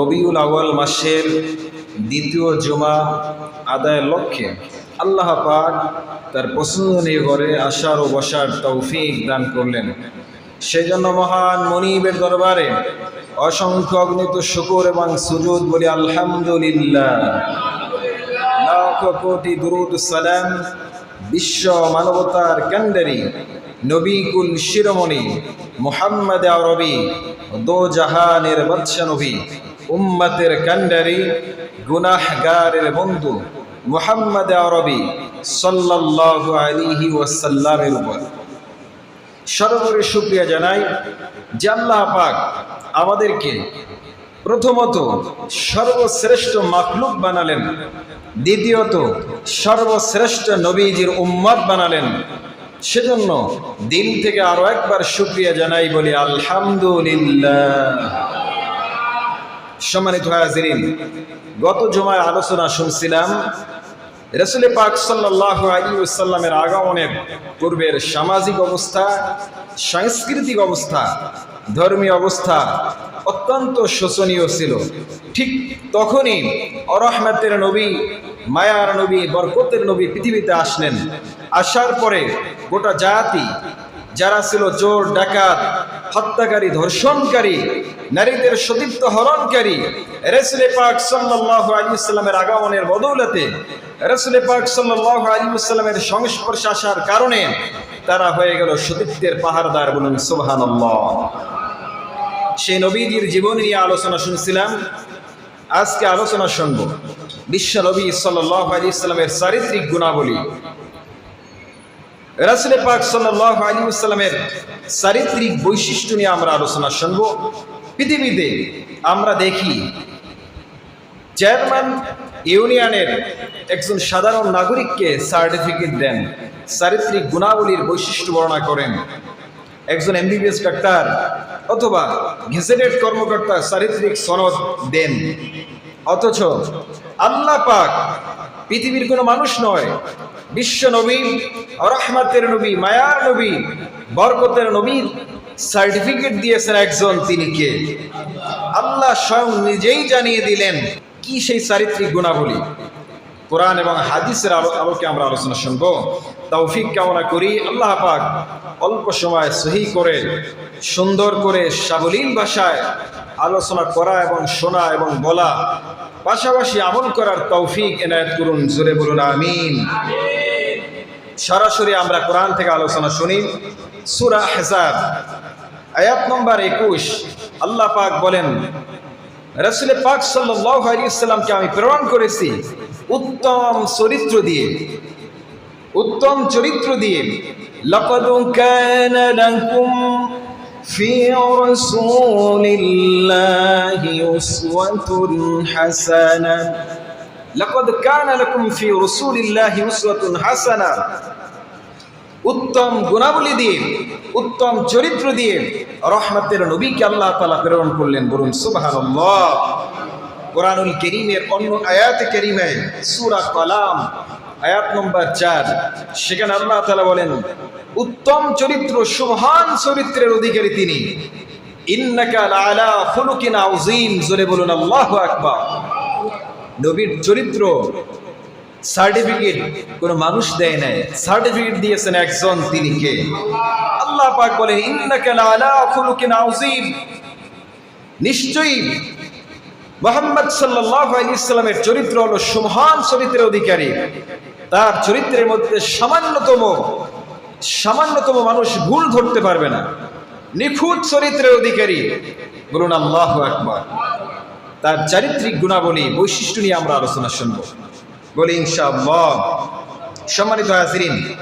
রবিউল আউয়াল মাসের দ্বিতীয় জমা আদায়ের লক্ষ্যে আল্লাহ পাক তার পছন্দনীয় ঘরে আসার ও বসার তৌফিক দান করলেন। সেই জন্য মহান মনিবের দরবারে অসংখ্য অগ্নিত শুকুর এবং সুজুদ বলি, আলহামদুলিল্লাহ। লাখ কোটি দুরুদ সালাম বিশ্ব মানবতার কান্ডারি নবীকুল শিরোমণি মোহাম্মদ আরবি দো জাহানের বাদশা নবী উম্মতের কান্ডারি গুনাহগারের বন্ধু মুহাম্মদ আরবি সাল্লাল্লাহু আলাইহি ওয়াসাল্লামের উপর। সর্বোপরি শুক্রিয়া জানাই যে আল্লাহ পাক আমাদেরকে প্রথমত সর্বশ্রেষ্ঠ মাকলুক বানালেন, দ্বিতীয়ত সর্বশ্রেষ্ঠ নবীজির উম্মত বানালেন। সেজন্য দিন থেকে আরও একবার শুক্রিয়া জানাই বলি, আলহামদুলিল্লাহ। সম্মানিত গত জমায় আলোচনা শুনছিলাম, রসুল পাক সাল্লাহ আলী সাল্লামের আগমনের পূর্বের সামাজিক অবস্থা, সাংস্কৃতিক অবস্থা, ধর্মীয় অবস্থা অত্যন্ত শোচনীয় ছিল। ঠিক তখনই অরহমাতের নবী, মায়ার নবী, বরকতের নবী পৃথিবীতে আসলেন। আসার পরে গোটা জাতি যারা ছিল জোর ডাকাত, হত্যাকারী, ধর্ষণকারী, নারীদের সতীত্ব হরণকারী, রেসুলে পাক সাল্লাহ আলী ইসলামের আগমনের বদৌলতে রসুলে পাক সাল্লাহ আলী ইসলামের সংস্পর্শে আসার কারণে তারা হয়ে গেল সতীত্বের পাহাড়দার বলুন সুবহান সেই নবীজির জীবন নিয়ে আলোচনা শুনছিলাম, আজকে আলোচনা শুনব। বিশ্ব নবী সাল্লাহ আলী ইসলামের চারিত্রিক গুণাবলী রাসুল পাক সাল্লাহ আলী চারিত্রিক বৈশিষ্ট্য নিয়ে আমরা আলোচনা শুনব। পৃথিবীতে আমরা দেখি চেয়ারম্যান ইউনিয়নের একজন সাধারণ নাগরিককে সার্টিফিকেট দেন, চারিত্রিক গুণাবলীর বৈশিষ্ট্য বর্ণনা করেন। একজন এমবিবিএস ডাক্তার অথবা গেজেটেড কর্মকর্তা চারিত্রিক সনদ দেন। অথচ আল্লাহ পাক পৃথিবীর কোনো মানুষ নয়। বিশ্ব নবী, রহমাতের নবী, মায়ার নবী, বরকতের নবীর সার্টিফিকেট দিয়েছেন একজন তিনি কে? আল্লাহ স্বয়ং নিজেই জানিয়ে দিলেন কি সেই চারিত্রিক গুণাবলী। কোরআন এবং হাদিসের আলো আলোকে আমরা আলোচনা শুনব। তৌফিক কামনা করি। আল্লাহ পাক অল্প সময় সহি করে, সুন্দর করে, সাবলীল ভাষায় আলোচনা করা এবং শোনা এবং বলা, পাশাপাশি আমল করার তৌফিক এনায়ত করুন। জোরে বলুন, আমিন। সরাসরি আমরা কোরআন থেকে আলোচনা শুনি। সুরা হেসাব, আয়াত নম্বর একুশ। আল্লাহ পাক বলেন রসুল পাক সাল্লাহ আলিয়াল্লামকে আমি প্রেরণ করেছি। উত্তম চরিত্র দিয়ে উত্তম চরিত্র দিয়ে لقد كان لكم في رسول الله أسوة حسنة لقد كان لكم في رسول الله أسوة حسنة উত্তম গুণাবলী দিয়ে উত্তম চরিত্র দিয়ে রহমতের নবীকে আল্লাহ তালা প্রেরণ করলেন বলুন সুবহানাল্লাহ কোরআনুল করিমের অন্য আয়াতে করিমে সুরা কালাম, আয়াত নম্বর চার। সেখানে আল্লাহ তালা বলেন, উত্তম চরিত্র সুবহান চরিত্রের অধিকারী তিনি। জোরে বলুন, আল্লাহু নবীর চরিত্র, সার্টিফিকেট মানুষ দেয় নাই। সার্টিফিকেট আল্লাহ বলেন আলা নিশ্চয়ই মোহাম্মদ সাল্লাল্লাহু আলাইহি ইসলামের চরিত্র হলো সুমহান চরিত্রের অধিকারী। তার চরিত্রের মধ্যে সামান্যতম সামান্যতম মানুষ ভুল ধরতে পারবে না। নিখুঁত চরিত্রের অধিকারী। বলুন, আল্লাহ আকবার। তার চারিত্রিক গুণাবলী, বৈশিষ্ট্য নিয়ে আমরা আলোচনা শুনব। বলি, ইনশাআল্লাহ। সম্মানিত হাজরিন,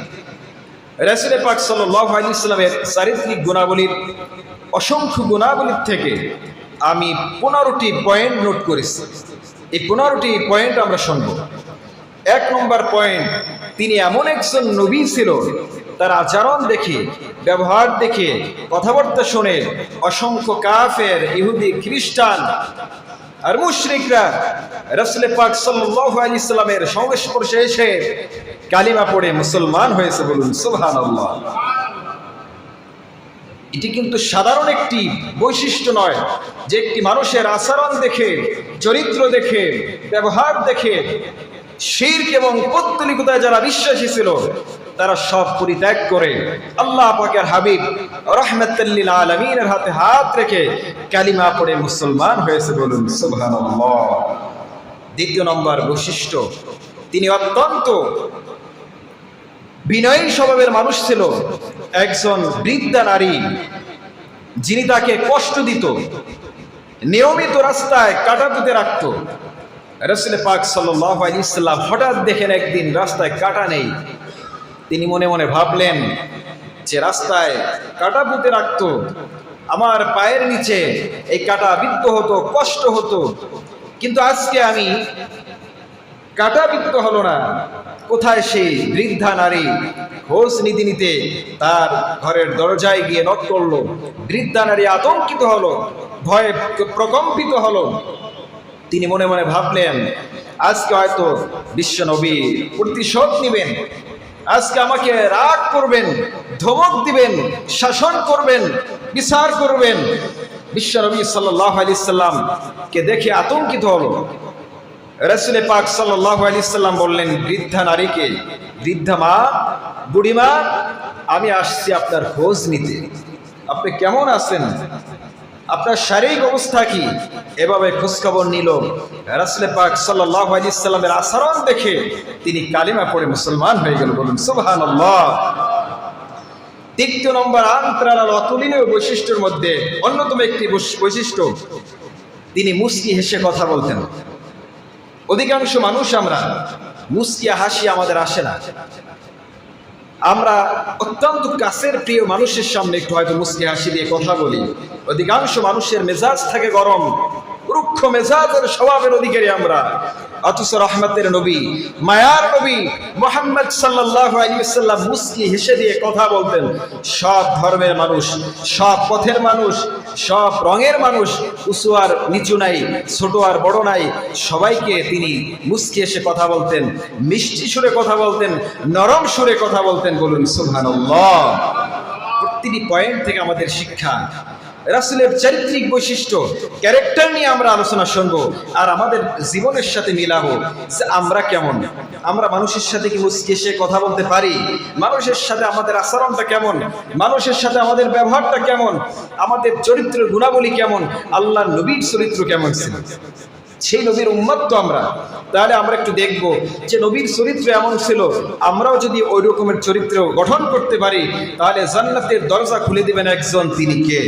রাসুল পাক সাল্লাহ আলী ইসলামের চারিত্রিক গুণাবলীর অসংখ্য গুণাবলীর থেকে আমি পনেরোটি পয়েন্ট নোট করেছি। এই পনেরোটি পয়েন্ট আমরা শুনব। এক নম্বর পয়েন্ট তিনি এমন একজন নবী ছিল, তার আচরণ দেখে, ব্যবহার দেখে, কথাবার্তা শুনে অসংখ্য কাফের, ইহুদি, খ্রিস্টান আর মুশরিকরা রসলে পাক সাল্লামের সংস্পর্শে এসে কালিমা পড়ে মুসলমান হয়েছে বলুন, সুবহানাল্লাহ। এটি কিন্তু সাধারণ একটি বৈশিষ্ট্য নয় যে একটি মানুষের আচরণ দেখে, চরিত্র দেখে, ব্যবহার দেখে শির্ক এবং পত্তলিকতায় যারা বিশ্বাসী ছিল, তারা সব পরিত্যাগ করে। আল্লাহ পাকের হাবিব রহমতুল্লিল আলমিনের হাতে হাত রেখে কালিমা পড়ে মুসলমান হয়েছে বলুন, সুবহানাল্লাহ। দ্বিতীয় নম্বর বৈশিষ্ট্য, তিনি অত্যন্ত বিনয়ী স্বভাবের মানুষ ছিল একজন বৃদ্ধা নারী, যিনি তাকে কষ্ট দিত, নিয়মিত রাস্তায় কাটা কাটাতুতে রাখত। রসুল পাক সাল্লাম হঠাৎ দেখেন একদিন রাস্তায় কাটা নেই। তিনি মনে মনে ভাবলেন যে রাস্তায় কাটা পুঁতে রাখত, আমার পায়ের নিচে এই কাটা বিদ্ধ হতো, কষ্ট হতো। কিন্তু আজকে আমি কাটাবৃত্ত হলো না। কোথায় সেই বৃদ্ধা নারী? খোঁজ নীতি নিতে তার ঘরের দরজায় গিয়ে নক করল। বৃদ্ধা নারী আতঙ্কিত হলো, ভয়ে প্রকম্পিত হলো। তিনি মনে মনে ভাবলেন, আজকে হয়তো বিশ্বনবী প্রতিশোধ নেবেন। আজকে আমাকে রাগ করবেন, ধমক দিবেন, শাসন করবেন, বিচার করবেন। বিশ্বনবী সাল্লাহ আলি সাল্লামকে দেখে আতঙ্কিত হলো। রসুলে পাক সাল্লাহ আলি সাল্লাম বললেন, বৃদ্ধা নারীকে, বৃদ্ধা মা, বুড়িমা, আমি আসছি আপনার খোঁজ নিতে। আপনি কেমন আছেন? আপনার শারীরিক অবস্থা কি? এভাবে খোঁজখবর নিল রাসুলে পাক সাল্লাহ আলি সাল্লামের আচরণ দেখে তিনি কালিমা পড়ে মুসলমান হয়ে গেল। বলুন সুবহান তৃতীয় নম্বর আন্তরাল অতুলনীয় বৈশিষ্ট্যের মধ্যে অন্যতম একটি বৈশ- বৈশিষ্ট্য, তিনি মুস্কি হেসে কথা বলতেন। অধিকাংশ মানুষ আমরা মুসিয়া হাসি আমাদের আসে না। আমরা অত্যন্ত কাছের প্রিয় মানুষের সামনে একটু হয়তো মুসকি হাসি দিয়ে কথা বলি। অধিকাংশ মানুষের মেজাজ থাকে গরম। রুক্ষ মেজাজের স্বভাবের অধিকারী আমরা। অথচ রহমতের নবী, মায়ার নবী মোহাম্মদ সাল্লাহ আলিয়াল্লাম মুস্কি হেসে দিয়ে কথা বলতেন, সব ধর্মের মানুষ, সব পথের মানুষ, সব রঙের মানুষ, উঁচু আর নিচু নাই, ছোট আর বড় নাই, সবাইকে তিনি মুস্কি এসে কথা বলতেন, মিষ্টি সুরে কথা বলতেন, নরম সুরে কথা বলতেন, বলুন, সুবহানাল্লাহ। প্রতিটি পয়েন্ট থেকে আমাদের শিক্ষা রাসুলের চারিত্রিক বৈশিষ্ট্য, ক্যারেক্টার নিয়ে আমরা আলোচনা শুনব আর আমাদের জীবনের সাথে মিলাবো যে আমরা কেমন। আমরা মানুষের সাথে কি মুসকে এসে কথা বলতে পারি? মানুষের সাথে আমাদের আচরণটা কেমন? মানুষের সাথে আমাদের ব্যবহারটা কেমন? আমাদের চরিত্রের গুণাবলী কেমন? আল্লাহ নবীর চরিত্র কেমন ছিল? সেই নবীর উম্মত তো আমরা। তাহলে আমরা একটু দেখব যে নবীর চরিত্র এমন ছিল, আমরাও যদি ওই রকমের চরিত্র গঠন করতে পারি, তাহলে জান্নাতের দরজা খুলে দিবেন একজন, তিনি কে?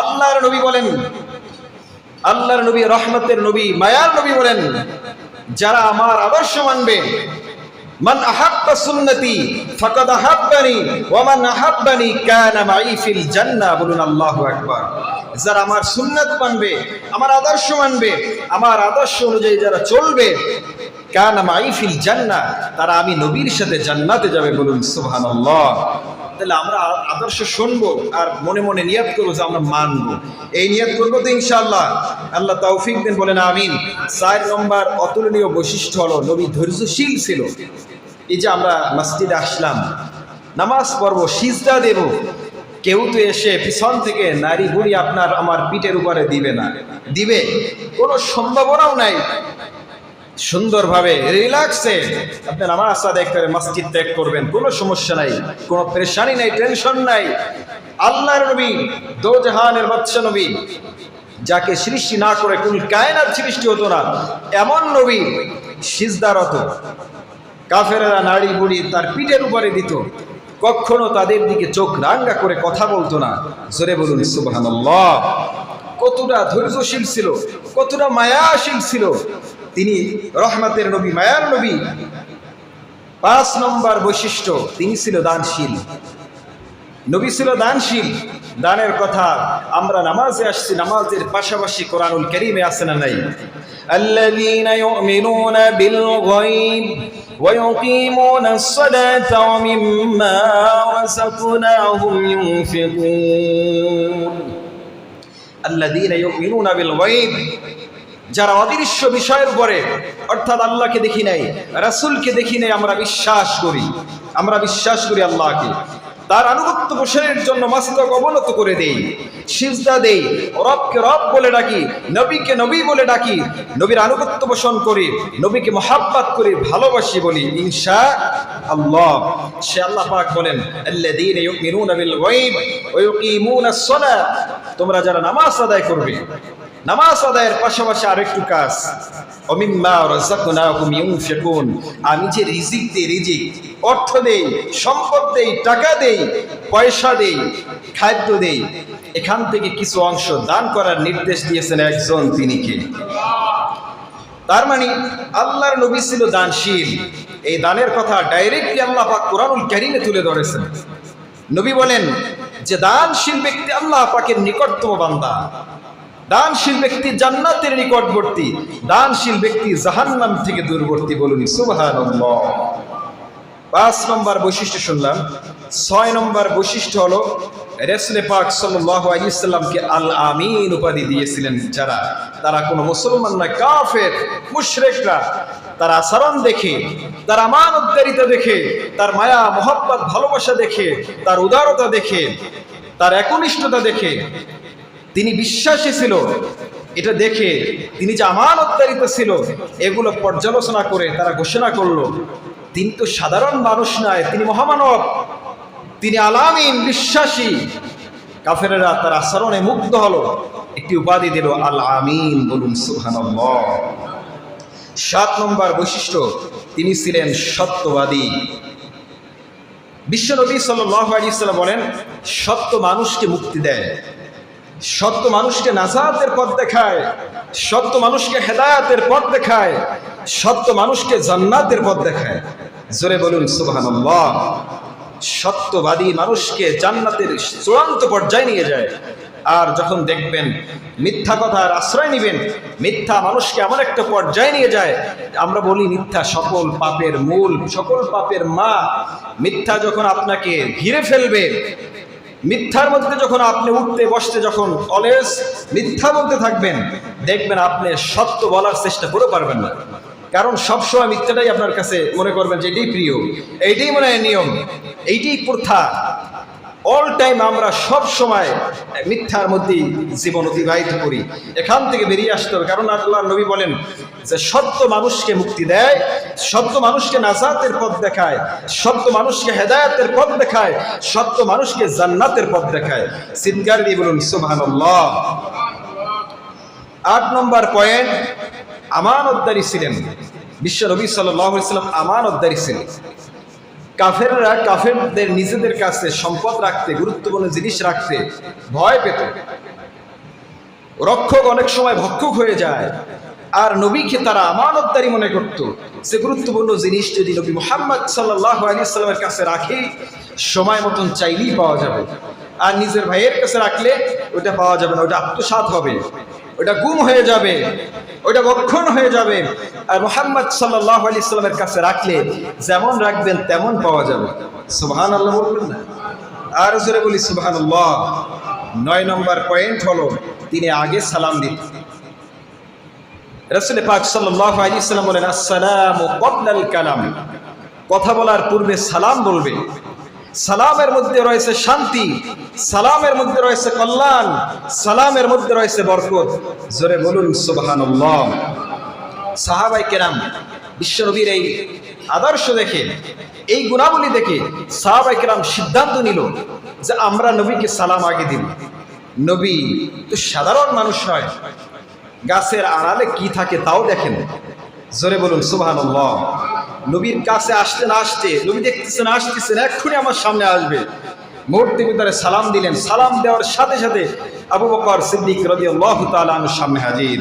আল্লাহর নবী বলেন, আল্লাহর নবী রহমতের নবী, মায়ার নবী বলেন, যারা আমার আদর্শ মানবে, মান আহাব্বা সুন্নতি বলুন যারা আমার সুন্নাত মানবে, আমার আদর্শ মানবে, আমার আদর্শ অনুযায়ী যারা চলবে, কানা মাই ফিল জান্নাহ, তারা আমি নবীর সাথে জান্নাতে যাবে বলুন, সুবহানাল্লাহ। তাহলে আমরা আদর্শ শুনব আর মনে মনে নিয়াত করব যে আমরা মানবো। এই নিয়াত করব তো ইনশাআল্লাহ। আল্লাহ তৌফিক দিন, বলেন আমিন। চার নম্বর অতুলনীয় বৈশিষ্ট্য হলো, নবী ধৈর্যশীল ছিল। এই যে আমরা মসজিদে আসলাম, নামাজ পড়ব, সিজদা দেব কেউ তো এসে পিছন থেকে নারী বুড়ি আপনার আমার পিঠের উপরে দিবে না। দিবে? কোনো সম্ভাবনাও নাই। সুন্দরভাবে রিল্যাক্সে আপনি নামাজ আদায় করে মসজিদ ত্যাগ করবেন, কোনো সমস্যা নাই, কোনো পরেশানি নাই, টেনশন নাই। আল্লাহর নবী, দোজাহানের বাচ্চা নবী, যাকে সৃষ্টি না করে কোন কায়নার সৃষ্টি হতো না, এমন নবী সিজদারত। কাফেরা নারী বুড়ি তার পিঠের উপরে দিত। কখনো তাদের দিকে চোখ রাঙ্গা করে কথা বলতো না। জোরে বলুন সুবাহান্লাহ কতটা ধৈর্যশীল ছিল, কতটা মায়াশীল ছিল। তিনি রহমাতের নবী, মায়ার নবী। পাঁচ নম্বর বৈশিষ্ট্য, তিনি ছিল দানশীল। নবী ছিল দানশীল। দানের কথা আমরা নামাজে আসছি, নামাজের পাশাপাশি কোরআনুল করিমে আসে না নাই? আল্লাযীনা ويقيمون الصلاة ومما رزقناهم ينفقون الذين يؤمنون بالغيب যারা অদৃশ্য বিষয়ের উপরে অর্থাৎ আল্লাহকে দেখি নাই রাসূলকে দেখি নাই আমরা বিশ্বাস করি আমরা বিশ্বাস করি আল্লাহকে তার আনুগত্য পোষণের জন্য মস্তক অবনত করে দেই, সিজদা দেই, রবকে রব বলে ডাকি, নবীকে নবী বলে ডাকি, নবীর আনুগত্য পোষণ করি, নবীকে মহাব্বাত করি, ভালোবাসি বলি, ইনশা আল্লাহ। সে আল্লাহ পাক বলেন তোমরা যারা নামাজ আদায় করবে নামাজ আদায়ের পাশাপাশি আরেকটু কাজ। আমি যে রিজিক দেই, রিজিক, অর্থ দেই, সম্পদ দেই, টাকা দেই, পয়সা দেই, খাদ্য দেই, এখান থেকে কিছু অংশ দান করার নির্দেশ দিয়েছেন একজন তিনি কে তার মানে আল্লাহর নবী ছিল দানশীল। এই দানের কথা ডাইরেক্টলি আল্লাহ পাক কোরআনুল কারীমে তুলে ধরেছেন। নবী বলেন যে, দানশীল ব্যক্তি আল্লাহ পাকের নিকটতম বান্দা। দানশীল ব্যক্তি জান্নাতের নিকটবর্তী, দানশীল ব্যক্তি জাহান্নাম থেকে দূরবর্তী বলুন, সুবহানাল্লাহ। পাঁচ নম্বর বৈশিষ্ট্য শুনলাম, ছয় নম্বর বৈশিষ্ট্য হলো, রেসলে পাক সাল্লাহ আলিয়াল্লামকে আল আমিন উপাধি দিয়েছিলেন যারা? তারা কোনো মুসলমান না কাফের, মুশরেকরা। তার আচরণ দেখে, তার আমান উদ্দারিতা দেখে, তার মায়া, মোহাব্বত, ভালোবাসা দেখে, তার উদারতা দেখে, তার একনিষ্ঠতা দেখে তিনি বিশ্বাসী ছিল। এটা দেখে তিনি যে আমান উদ্দারিত ছিল, এগুলো পর্যালোচনা করে তারা ঘোষণা করল তিনি তো সাধারণ মানুষ নয়, তিনি মহামানব। তিনি আলামিন, বিশ্বাসী। কাফেরেরা তার আচরণে মুগ্ধ হলো। একটি উপাধি দিল আল আমিন বলুন, সুবহানাল্লাহ। সাত নম্বর বৈশিষ্ট্য, তিনি ছিলেন সত্যবাদী। বিশ্বনবী সাল্লাম বলেন, সত্য মানুষকে মুক্তি দেয়। সত্য মানুষকে নাজাতের পথ দেখায়, সত্য মানুষকে হেদায়াতের পথ দেখায়, সত্য মানুষকে জান্নাতের পথ দেখায়। জোরে বলুন, সুবহানাল্লাহ। সত্যবাদী মানুষকে জান্নাতের চূড়ান্ত পর্যায়ে নিয়ে যায়। আর যখন দেখবেন মিথ্যা কথার আশ্রয় নেবেন, মিথ্যা মানুষকে এমন একটা পর্যায়ে নিয়ে যায়, আমরা বলি মিথ্যা সকল পাপের মূল, সকল পাপের মা। মিথ্যা যখন আপনাকে ঘিরে ফেলবে মিথ্যার মধ্যে যখন আপনি উঠতে বসতে যখন অলওয়েজ মিথ্যা বলতে থাকবেন, দেখবেন আপনি সত্য বলার চেষ্টা করে পারবেন না। কারণ সবসময় মিথ্যাটাই আপনার কাছে মনে করবেন যে এটাই প্রিয়, এইটাই মনে হয় নিয়ম, এইটাই প্রথা। অল টাইম আমরা সব সময় মিথ্যার মধ্যে জীবন অতিবাহিত করি। এখান থেকে বেরিয়ে আসতে হবে। কারণ আল্লাহ নবী বলেন যে, সত্য মানুষকে মুক্তি দেয়, সত্য মানুষকে নাজাতের পথ দেখায়, সত্য মানুষকে হেদায়তের পথ দেখায়, সত্য মানুষকে জান্নাতের পথ দেখায়। চিৎকার দিয়ে বলুন, সুবহানাল্লাহ। আট নম্বর পয়েন্ট আমান আমানতদারি ছিলেন। বিশ্ব নবী সাল্লাম আমানতদারি ছিলেন। কাফেররা কাফেরদের নিজেদের কাছে সম্পদ রাখতে, গুরুত্বপূর্ণ জিনিস রাখতে ভয় পেত। রক্ষক অনেক সময় ভক্ষক হয়ে যায় আর নবীকে তারা আমানতদারি মনে করত। সে গুরুত্বপূর্ণ জিনিস যদি নবী মোহাম্মদ সাল্লাহ কাছে রাখে, সময় মতন চাইলেই পাওয়া যাবে। আর নিজের ভাইয়ের কাছে রাখলে ওটা পাওয়া যাবে না ওটা আত্মসাত হবে ওটা গুম হয়ে যাবে। ওটা ভক্ষণ হয়ে যাবে। আর মোহাম্মদ সাল্লাহ আলি সাল্লামের কাছে রাখলে যেমন রাখবেন তেমন পাওয়া যাবে। সুবাহান আল্লাহ বলবেন না? আর জোরে বলি সুবাহান আল্লাহ নয় নম্বর পয়েন্ট হলো, তিনি আগে সালাম দিতেন। রসুল পাক সাল্লাহ আলি সাল্লাম বলেন, আসসালাম কবলাল কালাম। কথা বলার পূর্বে সালাম বলবে। সালামের মধ্যে রয়েছে শান্তি, সালামের মধ্যে রয়েছে কল্যাণ, সালামের মধ্যে রয়েছে বরকত। জোরে বলুন, সুবহানাল্লাহ। সাহাবাই কেরাম এই আদর্শ দেখে, এই গুণাবলী দেখে সাহাবাই কেরাম সিদ্ধান্ত নিল যে আমরা নবীকে সালাম আগে দিব। নবী তো সাধারণ মানুষ নয়, গাছের আড়ালে কি থাকে তাও দেখেন। জোরে বলুন, সুবহানাল্লাহ। নবীর কাছে আসতে না আসতে, নবী দেখতেছেন আসতেছেন এক্ষুনি আমার সামনে আসবে। মুহূর্তে ভিতরে সালাম দিলেন। সালাম দেওয়ার সাথে সাথে আবু বকর সিদ্দিক রদি আল্লাহ তালানোর সামনে হাজির।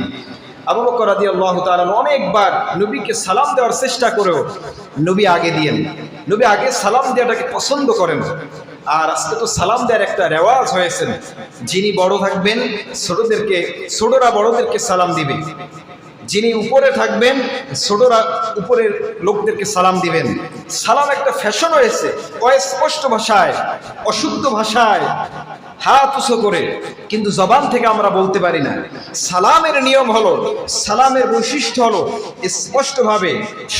আবু বকর রাদি আল্লাহ তালান অনেকবার নবীকে সালাম দেওয়ার চেষ্টা করেও নবী আগে দিয়েন। নবী আগে সালাম দেওয়াটাকে পছন্দ করেন। আর আজকে তো সালাম দেওয়ার একটা রেওয়াজ হয়েছে। যিনি বড় থাকবেন, ছোটদেরকে, ছোটরা বড়দেরকে সালাম দিবে। যিনি উপরে থাকবেন, ছোটরা উপরের লোকদেরকে সালাম দিবেন। সালাম একটা ফ্যাশন হয়েছে, অস্পষ্ট ভাষায়, অশুদ্ধ ভাষায়, হাত উঁচু করে। কিন্তু জবান থেকে আমরা বলতে পারি না। সালামের নিয়ম হলো, সালামের বৈশিষ্ট্য হলো স্পষ্টভাবে,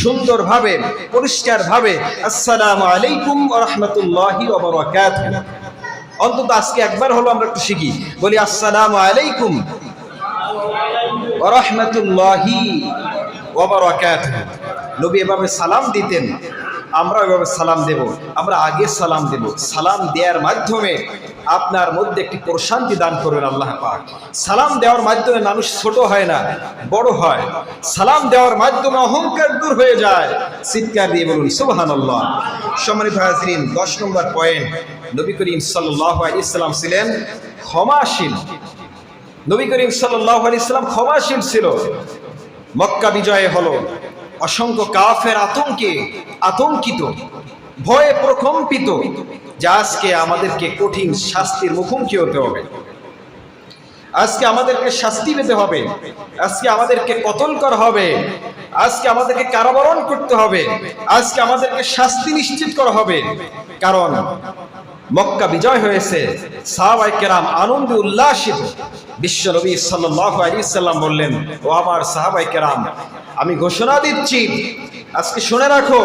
সুন্দরভাবে, পরিষ্কারভাবে, আসসালামু আলাইকুম রহমতুল্লাহি অন্তত আজকে একবার হলো আমরা একটু শিখি। বলি, আসসালামু আলাইকুম। রহমতুল্লাহি নবী এভাবে সালাম দিতেন, আমরা এভাবে সালাম দেব, আমরা আগে সালাম দেব। সালাম দেওয়ার মাধ্যমে আপনার মধ্যে একটি প্রশান্তি দান করবেন আল্লাহ পাক। সালাম দেওয়ার মাধ্যমে মানুষ ছোট হয় না, বড় হয়। সালাম দেওয়ার মাধ্যমে অহংকার দূর হয়ে যায়। চিৎকার দিয়ে বলুন সুবহান আল্লাহ সম্মানিত হাজরিন, দশ নম্বর পয়েন্ট। নবী করিম সাল্লাহ ইসলাম ছিলেন ক্ষমাশীল। নবী করিম সাল্লাহ ইসলাম ক্ষমাশীল ছিল। মক্কা বিজয়ে হলো। অসংখ্য কাফের আতঙ্কে, আতঙ্কিত, ভয়ে প্রকম্পিত, যা আজকে আমাদেরকে কঠিন শাস্তির মুখোমুখি হতে হবে। আজকে আমাদেরকে শাস্তি পেতে হবে। আজকে আমাদেরকে কতল করা হবে। আজকে আমাদেরকে কারাবরণ করতে হবে। আজকে আমাদেরকে শাস্তি নিশ্চিত করা হবে। কারণ মক্কা বিজয় হয়েছে। সাহাবাই কেরাম আনন্দে উল্লাসিত। বিশ্ব নবী সাল্লাম বললেন, ও আমার সাহাবাই কেরাম, আমি ঘোষণা দিচ্ছি, আজকে শুনে রাখো,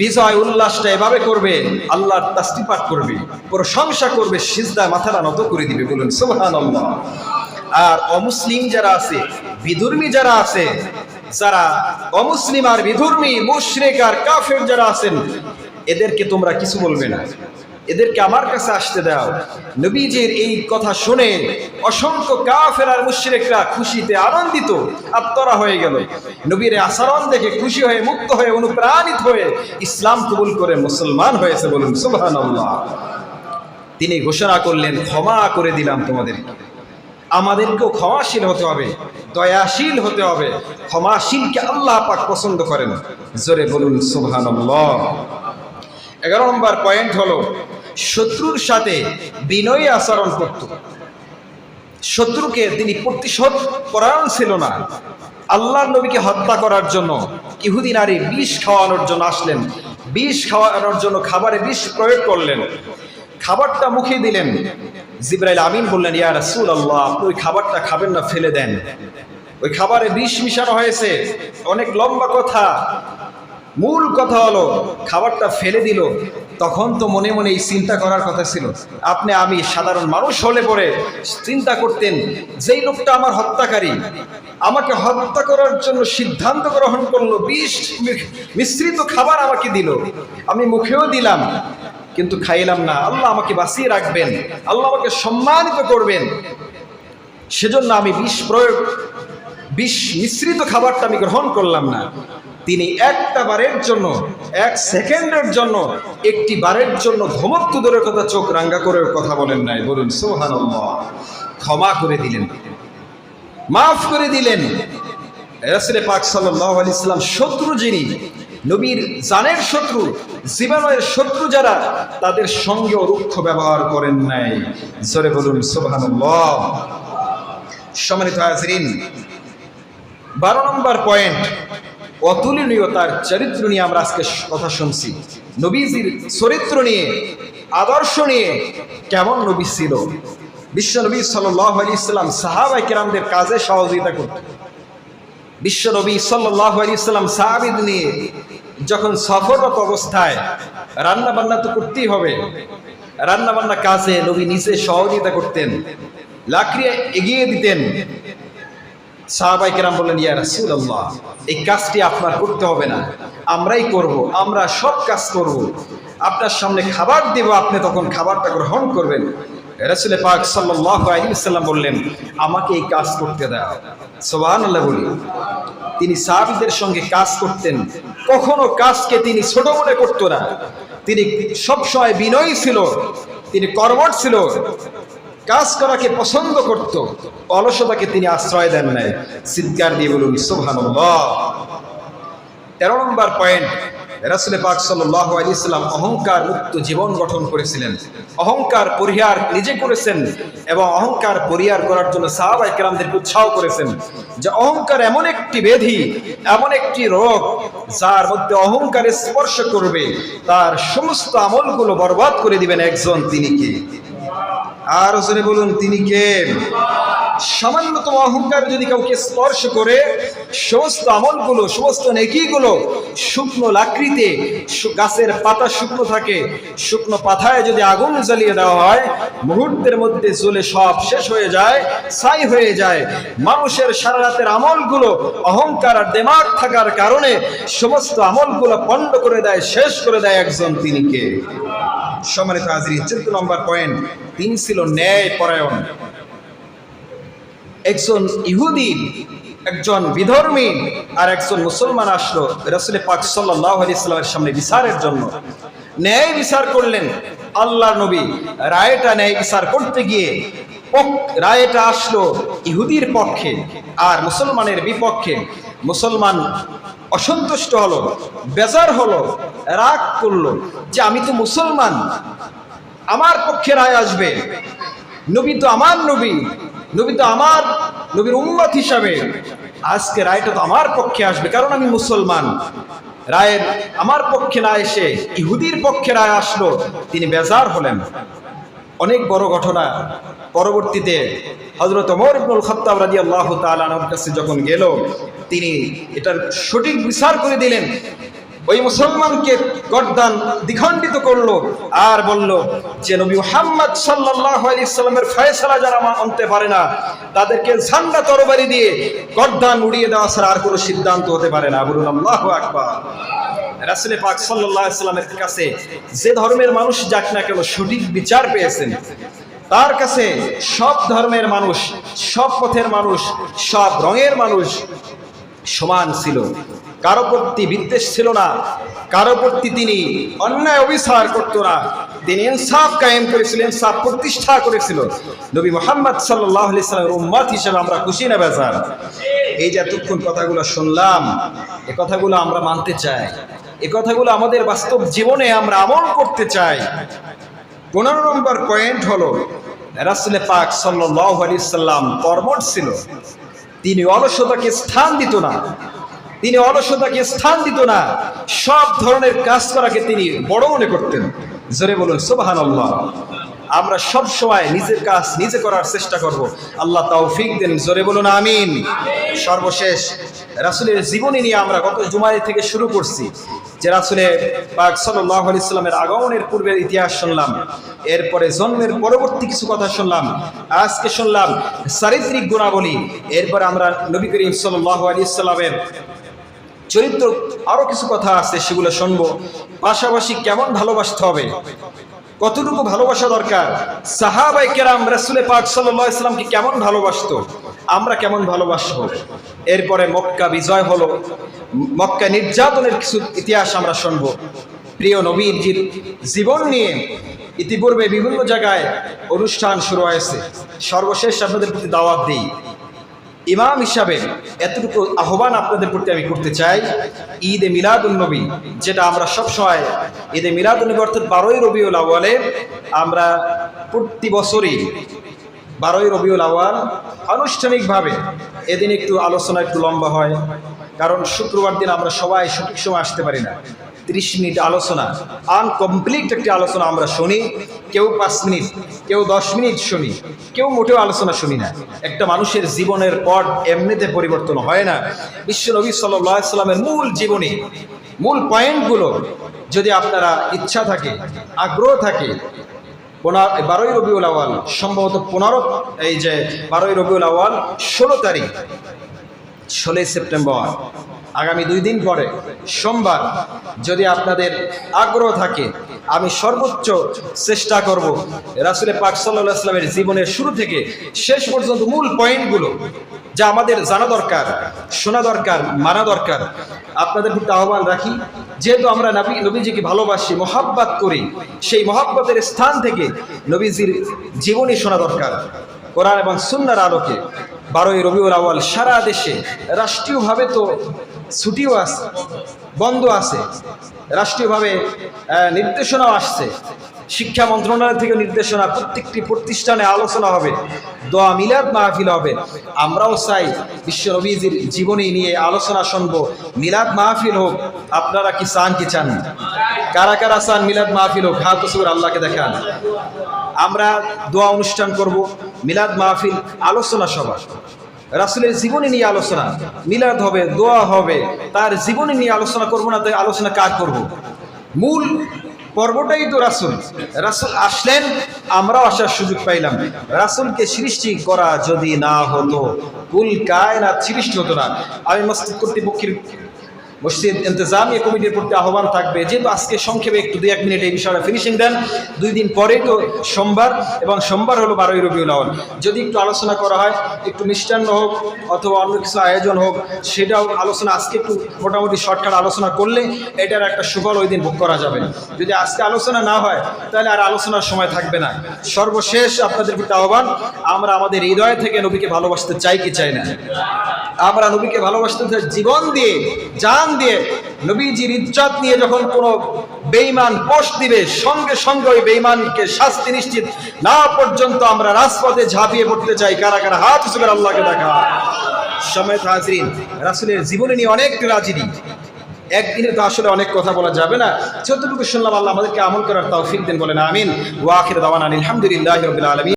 বিজয় উল্লাসটা এভাবে করবে, আল্লাহর তাস্তি পাঠ করবে, প্রশংসা করবে, সিজদায় মাথাটা নত করে দিবে। বলুন সোহান আর অমুসলিম যারা আছে, বিধর্মী যারা আছে, যারা অমুসলিম আর বিধর্মী, মুশরিক আর কাফের যারা আছেন, এদেরকে তোমরা কিছু বলবে না। এদেরকে আমার কাছে আসতে দাও। নবীজির এই কথা শুনে অসংখ্য কাফের আর মুশরিকরা খুশিতে আনন্দিত, আত্মরা হয়ে গেল। নবীর আচরণ দেখে খুশি হয়ে, মুক্ত হয়ে, অনুপ্রাণিত হয়ে ইসলাম কবুল করে মুসলমান হয়েছে বলুন, সুবহানাল্লাহ। তিনি ঘোষণা করলেন, ক্ষমা করে দিলাম তোমাদেরকে। আমাদেরকেও ক্ষমাশীল হতে হবে, দয়াশীল হতে হবে। ক্ষমাশীলকে আল্লাহ পাক পছন্দ করেন। জোরে বলুন, সুবহানাল্লাহ। এগারো নম্বর পয়েন্ট হলো শত্রুর সাথে বিনয়ী আচরণ করত। শত্রুকে তিনি প্রতিশোধ পরায়ণ ছিল না। আল্লাহর নবীকে হত্যা করার জন্য ইহুদি নারী বিষ খাওয়ানোর জন্য আসলেন। বিষ খাওয়ানোর জন্য খাবারে বিষ প্রয়োগ করলেন। খাবারটা মুখে দিলেন। জিব্রাইল আমিন বললেন, ইয়া রাসূল আল্লাহ আপনি ওই খাবারটা খাবেন না, ফেলে দেন। ওই খাবারে বিষ মিশানো হয়েছে। অনেক লম্বা কথা। মূল কথা হলো, খাবারটা ফেলে দিল, তখন তো মনে মনে এই চিন্তা করার কথা ছিল। আপনি আমি সাধারণ মানুষ হলে পরে চিন্তা করতেন, যেই লোকটা আমার হত্যাকারী, আমাকে হত্যা করার জন্য সিদ্ধান্ত গ্রহণ করল, বিষ মিশ্রিত খাবার আমাকে দিল। আমি মুখেও দিলাম, কিন্তু খাইলাম না। আল্লাহ আমাকে বাঁচিয়ে রাখবেন, আল্লাহ আমাকে সম্মানিত করবেন। সেজন্য আমি বিষ প্রয়োগ বিষ মিশ্রিত খাবারটা আমি গ্রহণ করলাম না। তিনি একটা বারের জন্য, এক সেকেন্ডের জন্য, একটি বারের জন্য ধমত্ব দূরের কথা চোখ রাঙ্গা করে কথা বলেন নাই। বলুন সোহান ক্ষমা করে দিলেন। মাফ করে দিলেন। রাসুলে পাক সাল্লাহ আলি ইসলাম শত্রু যিনি, নবীর জানের শত্রু, জীবনের শত্রু যারা, তাদের সঙ্গেও রুক্ষ ব্যবহার করেন নাই। জোরে বলুন সোহান সম্মানিত হাজরিন বারো নম্বর পয়েন্ট অতুলনীয় তার চরিত্র নিয়ে আমরা আজকে কথা শুনছি। নবীজির চরিত্র নিয়ে, আদর্শ নিয়ে কেমন নবী ছিল? বিশ্ব নবী সাল্লাহ ইসলাম সাহাবাই কিরামদের কাজে সহযোগিতা করত বিশ্ব নবী সাল্লাহ ইসলাম সাহাবিদ নিয়ে যখন সফররত অবস্থায় রান্না বান্না তো করতেই হবে। রান্না বান্না কাজে নবী নিজে সহযোগিতা করতেন। লাকড়ি এগিয়ে দিতেন। সাহাবাই কেরাম বললেন, ইয়া রাসুল আল্লাহ এই কাজটি আপনার করতে হবে না। আমরাই করব, আমরা সব কাজ করব। আপনার সামনে খাবার দেব, আপনি তখন খাবারটা গ্রহণ করবেন। রাসুলে পাক সাল্লাহ আলী সাল্লাম বললেন, আমাকে এই কাজ করতে দেওয়া সোবাহান বলি। তিনি সাহাবিদের সঙ্গে কাজ করতেন। কখনো কাজকে তিনি ছোট মনে করতো না। তিনি সবসময় বিনয়ী ছিল, তিনি কর্মট ছিল। কাজ করাকে পছন্দ করত, অলসতাকে তিনি আশ্রয় দেন নাই। চিৎকার দিয়ে বলুন সোহান তেরো নম্বর পয়েন্ট রাসুলে পাক সাল্লাহ আলী ইসলাম অহংকার মুক্ত জীবন গঠন করেছিলেন। অহংকার পরিহার নিজে করেছেন এবং অহংকার পরিহার করার জন্য সাহাবাই কেরামদেরকে উৎসাহ করেছেন যে অহংকার এমন একটি বেধি, এমন একটি রোগ যার মধ্যে অহংকারে স্পর্শ করবে, তার সমস্ত আমলগুলো বরবাদ করে দিবেন একজন তিনি কি? আর ওসরে বলুন তিনি কে? সামান্যতম অহংকার যদি কাউকে স্পর্শ করে, সমস্ত আমলগুলো, সমস্ত নেকিগুলো শুকনো লাকড়িতে গাছের পাতা শুকনো থাকে, শুকনো পাথায় যদি আগুন জ্বালিয়ে দেওয়া হয়, মুহূর্তের মধ্যে জ্বলে সব শেষ হয়ে যায়, ছাই হয়ে যায়। মানুষের সারা রাতের আমলগুলো অহংকার আর দেমাগ থাকার কারণে সমস্ত আমলগুলো পণ্ড করে দেয়, শেষ করে দেয় একজন তিনি কে? সম্মানিত হাজরি চোদ্দ নম্বর পয়েন্ট, তিনি ছিল ন্যায় পরায়ণ। একজন ইহুদি, একজন বিধর্মী আর একজন মুসলমান আসলো রসুল পাক সাল্লাহ আলি ইসলামের সামনে বিচারের জন্য। ন্যায় বিচার করলেন আল্লাহ নবী। রায়টা ন্যায় বিচার করতে গিয়ে রায়টা আসলো ইহুদির পক্ষে আর মুসলমানের বিপক্ষে। মুসলমান অসন্তুষ্ট হলো, বেজার হলো, রাগ করল যে আমি তো মুসলমান, আমার পক্ষে রায় আসবে। নবী তো আমার নবী। নবী তো আমার নবীর উম্মত হিসাবে। আজকে রায়টা তো আমার পক্ষে আসবে, কারণ আমি মুসলমান। রায়ের আমার পক্ষে না এসে, ইহুদির পক্ষে রায় আসলো, তিনি বেজার হলেন। অনেক বড় ঘটনা। পরবর্তীতে হজরত ওমর ইবনুল খত্তাব রাদিয়াল্লাহু তাআলা আনহুর কাছে যখন গেল, তিনি এটার সঠিক বিচার করে দিলেন। ওই মুসলমানকে গর্দান দ্বিখণ্ডিত করল আর বলল যে নবী মুহাম্মদ সাল্লাল্লাহু আলাইহি সাল্লামের ফয়সালা যারা মানতে পারে না, তাদেরকে ঝান্ডা তরবারি দিয়ে গর্দান উড়িয়ে দেওয়া ছাড়া আর কোনো সিদ্ধান্ত হতে পারে না। বলুন, আল্লাহু আকবার। রাসুলে পাক সাল্লামের কাছে যে ধর্মের মানুষ যাক না কেন সঠিক বিচার পেয়েছেন, তার কাছে সব ধর্মের মানুষ, সব পথের মানুষ, সব রঙের মানুষ সমান ছিল। কারও প্রতি বিদ্বেষ ছিল না, কারও প্রতি তিনি অন্যায় অবিচার করতো না। তিনি ইনসাফ কায়েম করেছিল, ইনসাফ প্রতিষ্ঠা করেছিল। নবী মোহাম্মদ সাল্লাহ সাল্লামের উম্মাদ হিসেবে আমরা খুশি না বেজার? এই যে এতক্ষণ কথাগুলো শুনলাম, এ কথাগুলো আমরা মানতে চাই। এ কথাগুলো আমাদের বাস্তব জীবনে আমরা আমল করতে চাই। পনেরো নম্বর পয়েন্ট হলো রাসুলে পাক সাল্লাহ আলি সাল্লাম কর্মঠ ছিল। তিনি অলসতাকে স্থান দিত না। তিনি অলসতাকে স্থান দিত না। সব ধরনের কাজ করাকে তিনি বড় মনে করতেন। জোরে বলুন সোবাহান আল্লাহ আমরা সব সময় নিজের কাজ নিজে করার চেষ্টা করব। আল্লাহ তৌফিক দেন, জোরে বলুন, আমিন। সর্বশেষ, রাসুলের জীবনী নিয়ে আমরা গত জুমাই থেকে শুরু করছি, যে রাসুলে পাক সাল্লাহ ইসলামের আগমনের পূর্বের ইতিহাস শুনলাম। এরপরে জন্মের পরবর্তী কিছু কথা শুনলাম। আজকে শুনলাম চারিত্রিক গুণাবলী। এরপরে আমরা নবী করিম সাল্লাহ আলি ইসলামের চরিত্র আরও কিছু কথা আছে সেগুলো শুনব। পাশাপাশি কেমন ভালোবাসতে হবে? কতটুকু ভালোবাসা দরকার? সাহাবাই কেরাম রাসুলে পাক সাল্লাহ ইসলামকে কেমন ভালোবাসত? আমরা কেমন ভালোবাসবো? এরপরে মক্কা বিজয় হলো। মক্কা নির্যাতনের কিছু ইতিহাস আমরা শুনব। প্রিয় নবীর জীবন নিয়ে ইতিপূর্বে বিভিন্ন জায়গায় অনুষ্ঠান শুরু হয়েছে। সর্বশেষ আপনাদের প্রতি দাওয়াত দিই। ইমাম হিসাবে এতটুকু আহ্বান আপনাদের প্রতি আমি করতে চাই। ঈদে মিলাদুল নবী, যেটা আমরা সবসময় ঈদে মিলাদুল নবী অর্থাৎ বারোই রবিউল আওয়ালে আমরা প্রতি বছরই বারোই রবিউল আওয়াল আনুষ্ঠানিকভাবে এদিন একটু আলোচনা একটু লম্বা হয়, কারণ শুক্রবার দিন আমরা সবাই সঠিক সময় আসতে পারি না। ত্রিশ মিনিট আলোচনা, আনকমপ্লিট একটি আলোচনা আমরা শুনি, কেউ পাঁচ মিনিট, কেউ দশ মিনিট শুনি, কেউ মোটেও আলোচনা শুনি না। একটা মানুষের জীবনের পট এমনিতে পরিবর্তন হয় না। বিশ্ব নবী সাল্লামের মূল জীবনী, মূল পয়েন্টগুলো যদি আপনারা ইচ্ছা থাকে, আগ্রহ থাকে, পনেরো, বারোই রবিউল আওয়াল সম্ভবত পনেরো, এই যে বারোই রবিউল আওয়াল ষোলো তারিখ, ষোলোই সেপ্টেম্বর আগামী দুই দিন পরে, সোমবার, যদি আপনাদের আগ্রহ থাকে, আমি সর্বোচ্চ চেষ্টা করব রাসুলে পাক সাল্লাহ জীবনের শুরু থেকে শেষ পর্যন্ত মূল পয়েন্টগুলো, যা আমাদের জানা দরকার, শোনা দরকার, মানা দরকার, আপনাদের প্রতি আহ্বান রাখি। যেহেতু আমরা নবী, নবীজিকে ভালোবাসি, মহাব্বাত করি, সেই মহাব্বতের স্থান থেকে নবীজির জীবনী শোনা দরকার। কোরআন এবং সুন্নার আলোকে বারোই রবিউল আওয়াল সারা দেশে রাষ্ট্রীয়ভাবে তো ছুটিও আছে বন্ধ আছে, রাষ্ট্রীয়ভাবে নির্দেশনাও আসছে। শিক্ষা মন্ত্রণালয় থেকে নির্দেশনা, প্রত্যেকটি প্রতিষ্ঠানে আলোচনা হবে, দোয়া মিলাদ মাহফিল হবে। আমরাও চাই বিশ্ব নবীজির জীবনী নিয়ে আলোচনা শুনব। মিলাদ মাহফিল হোক, আপনারা কি চান কি চান কারা কারা চান মিলাদ মাহফিল হোক, হাত সুর আল্লাহকে দেখান। আমরা দোয়া অনুষ্ঠান করব, মিলাদ মাহফিল আলোচনা সভা। রাসুলের জীবনী নিয়ে আলোচনা। মিলাদ হবে, দোয়া হবে, তার জীবনী নিয়ে আলোচনা করব না তাই আলোচনা কার করব? মূল পর্বটাই তো রাসুল। রাসুল আসলেন, আমরাও আসার সুযোগ পাইলাম। রাসুলকে সৃষ্টি করা যদি না হতো, কুল কায় না সৃষ্টি হতো না। আমি মস্তিষ্ক কর্তৃপক্ষের মসজিদ ইন্তজামিয়া কমিটির প্রতি আহ্বান থাকবে। যেহেতু আজকে সংক্ষেপে একটু দুই এক মিনিট এই বিষয়টা ফিনিশিং দেন, দুই দিন পরে তো সোমবার এবং সোমবার হলো বারোই রবিউল আউয়াল। যদি একটু আলোচনা করা হয়, একটু মিষ্টান্ন হোক অথবা অন্য কিছু আয়োজন হোক, সেটাও আলোচনা, আজকে একটু মোটামুটি শর্টকাট আলোচনা করলে এটার একটা সুফল ওই দিন ভোগ করা যাবে। যদি আজকে আলোচনা না হয়, তাহলে আর আলোচনার সময় থাকবে না। সর্বশেষ আপনাদের প্রতি আহ্বান, আমরা আমাদের হৃদয় থেকে নবীকে ভালোবাসতে চাই কি চাই না? আমরা নবীকে ভালোবাসতে জীবন দিয়ে জান দিয়ে নবীজির ইজ্জত নিয়ে যখন কোনো বেঈমান পোস্ট দিবে, সঙ্গে সঙ্গে ওই বেঈমানকে শাস্তি নিশ্চিত না পর্যন্ত আমরা রাজপথে ঝাঁপিয়ে পড়তে চাই। কারা কারা? হাত করে আল্লাহকে দেখা। সময় হাজরিন, রাসুলের জীবনে নিয়ে অনেক ট্রাজেডি একদিনে তো আসলে অনেক কথা বলা যাবে না। যতটুকু শুনলাম, আল্লাহ আমাদেরকে আমল করার তাও ফিক দিন বলেন, আমিন। ওয়াখির দাওয়ান আলহামদুলিল্লাহ রবিল আলমী